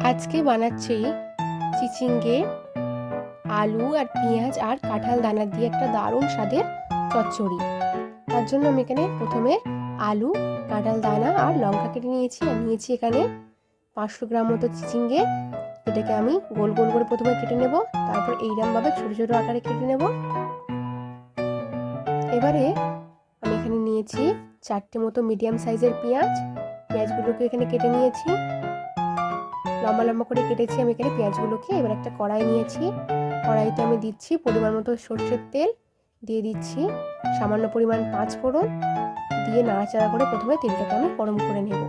আজকে বানাচ্ছি চিচিঙ্গে, আলু আর পেঁয়াজ আর কাঁঠাল দানা দিয়ে একটা দারুণ স্বাদের চচ্চড়ি। তার জন্য আমি এখানে প্রথমে আলু, কাঁঠাল দানা আর লঙ্কা কেটে নিয়েছি। আর নিয়েছি এখানে পাঁচশো গ্রাম মতো চিচিঙ্গে। এটাকে আমি গোল গোল করে প্রথমে কেটে নেব। তারপর এইরকমভাবে ছোটো ছোটো আকারে কেটে নেব। এবারে আমি এখানে নিয়েছি চারটে মতো মিডিয়াম সাইজের পেঁয়াজ। পেঁয়াজগুলোকে এখানে কেটে নিয়েছি। লম্বা লম্বা করে কেটেছি আমি এখানে পেঁয়াজগুলোকে। এবার একটা কড়াই নিয়েছি। কড়াইতে আমি দিচ্ছি পরিমাণ মতো সর্ষের তেল। দিয়ে দিচ্ছি সামান্য পরিমাণ পাঁচ ফোড়ন। দিয়ে নাড়াচাড়া করে প্রথমে তেলটাকে আমি গরম করে নেব।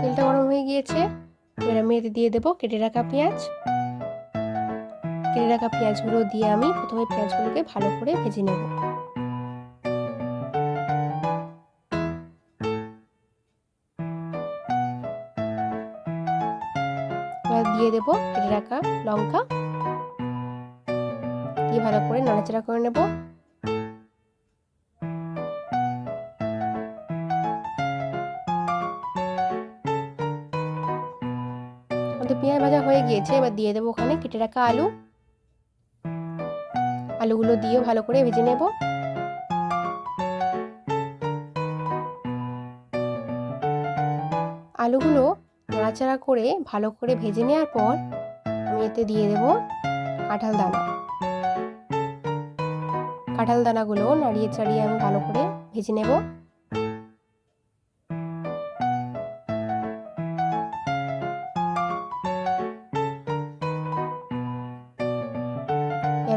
তেলটা গরম হয়ে গিয়েছে। এবার আমি এতে দিয়ে দেবো কেটে রাখা পেঁয়াজ। কেটে রাখা পেঁয়াজগুলো দিয়ে আমি প্রথমে পেঁয়াজগুলোকে ভালো করে ভেজে নেব। দিয়ে দেবো কেটে রাখা লঙ্কা। দিয়ে ভালো করে নাড়াচাড়া করে নেব। পেঁয়াজ ভাজা হয়ে গিয়েছে, এবার দিয়ে দেবো ওখানে কেটে রাখা আলু। আলুগুলো দিয়ে ভালো করে ভেজে নেব। আলুগুলো নাড়াচাড়া করে ভালো করে ভেজে নেওয়ার পর আমি এতে দিয়ে দেব কাঁঠাল দানা। কাঁঠাল দানাগুলো নাড়িয়ে চাড়িয়ে আমি ভালো করে ভেজে নেব।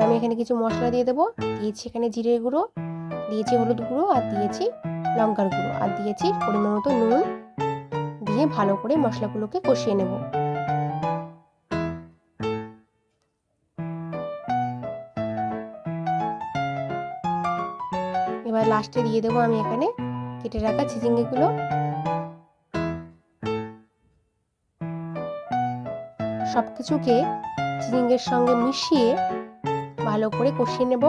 আমি এখানে কিছু মশলা দিয়ে দেবো। দিয়েছি এখানে জিরের গুঁড়ো, দিয়েছি হলুদ গুঁড়ো আর দিয়েছি লঙ্কার গুঁড়ো। আর দিয়েছি পরিমাণ মতো নুন দিয়ে ভালো করে মশলাগুলোকে কষিয়ে নেব। এবার লাস্টে দিয়ে দেবো আমি এখানে কেটে রাখা চিচিঙ্গিগুলো সব কিছুকে চিচিঙ্গের সঙ্গে মিশিয়ে ভালো করে কষিয়ে নেব।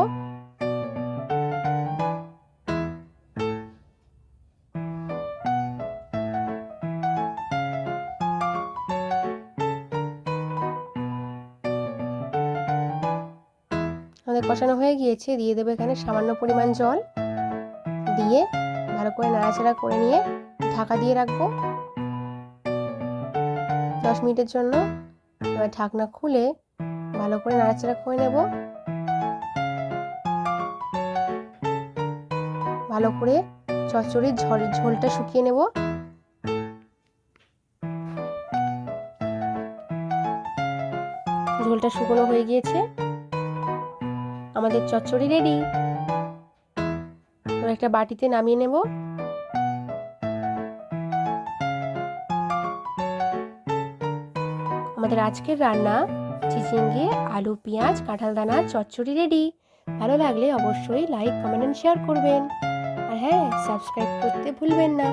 আমাদের কষানো হয়ে গিয়েছে, দিয়ে দেবো এখানে সামান্য পরিমাণ জল। দিয়ে ভালো করে নাড়াচাড়া করে নিয়ে ঢাকা দিয়ে রাখব। দশ মিনিটের জন্য এবার ঢাকনা খুলে ভালো করে নাড়াচাড়া করে নেব। ভালো করে চচ্চড়ির ঝোল ঝোলটা শুকিয়ে নেব। ঝোলটা শুকনো হয়ে গিয়েছে। আমাদের চচ্চড়ি রেডি। এবার একটা বাটিতে নামিয়ে নেব। আমাদের আজকের রান্না চিচিঙ্গে, আলু, পেঁয়াজ, কাঁঠাল দানা, চচ্চড়ি রেডি। ভালো লাগলে অবশ্যই লাইক, কমেন্ট শেয়ার করবেন। হ্যাঁ সাবস্ক্রাইব করতে ভুলবেন না।